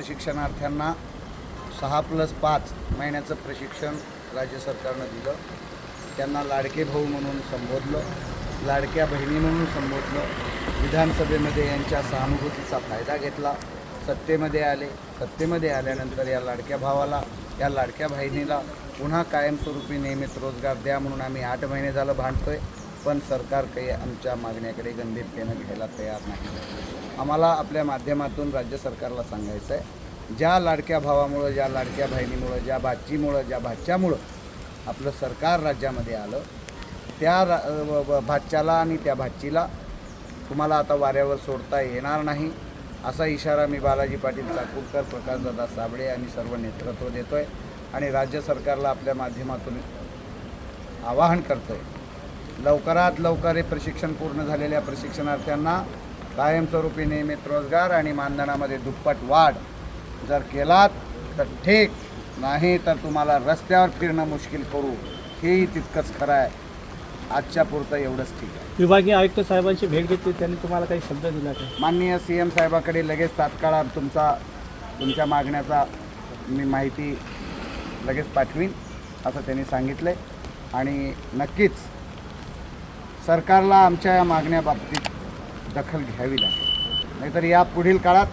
प्रशिक्षणार्थ्यांना सहा प्लस पाच महिन्याचं प्रशिक्षण राज्य सरकारनं दिलं. त्यांना लाडके भाऊ म्हणून संबोधलं लाडक्या बहिणी म्हणून संबोधलं. विधानसभेमध्ये यांच्या सहानुभूतीचा फायदा घेतला. सत्तेमध्ये आले. सत्तेमध्ये आल्यानंतर या लाडक्या भावाला या लाडक्या बहिणीला पुन्हा कायमस्वरूपी नियमित रोजगार द्या म्हणून आम्ही आठ महिने झालं भांडतोय. पण सरकार काही आमच्या मागण्याकडे गंभीरतेनं घ्यायला तयार नाही. आम्हाला आपल्या माध्यमातून राज्य सरकारला सांगायचं आहे ज्या लाडक्या भावामुळं ज्या लाडक्या बहिणीमुळं ज्या भाचीमुळं ज्या भाच्यामुळं आपलं सरकार राज्यामध्ये आलं त्या रा व- भाच्याला आणि त्या भाचीला तुम्हाला आता वाऱ्यावर सोडता येणार नाही असा इशारा मी बालाजी पाटील चाकूरकर प्रकाशदादा साबळे आणि सर्व नेतृत्व देतो आहे आणि राज्य सरकारला आपल्या माध्यमातून आवाहन करतो आहे लवकरात लवकर हे प्रशिक्षण पूर्ण झालेल्या प्रशिक्षणार्थ्यांना कायमस्वरूपी नियमित रोजगार आणि मानधनामध्ये दुप्पट वाढ जर केलात तर ठीक. नाही तर तुम्हाला रस्त्यावर फिरणं मुश्किल करू. हेही तितकंच खरं आहे. आजच्या पुरतं एवढंच ठीक आहे. विभागीय आयुक्त साहेबांची भेट घेतली त्यांनी तुम्हाला काही शब्द दिला का? माननीय सी एम साहेबाकडे लगेच तात्काळ तुमचा तुमच्या मागण्याचा मी माहिती लगेच पाठवीन असं त्यांनी सांगितलं आहे आणि नक्कीच सरकारला आमच्या या मागण्याबाबतीत दखल घ्यावी लागेल. नाहीतर या पुढील काळात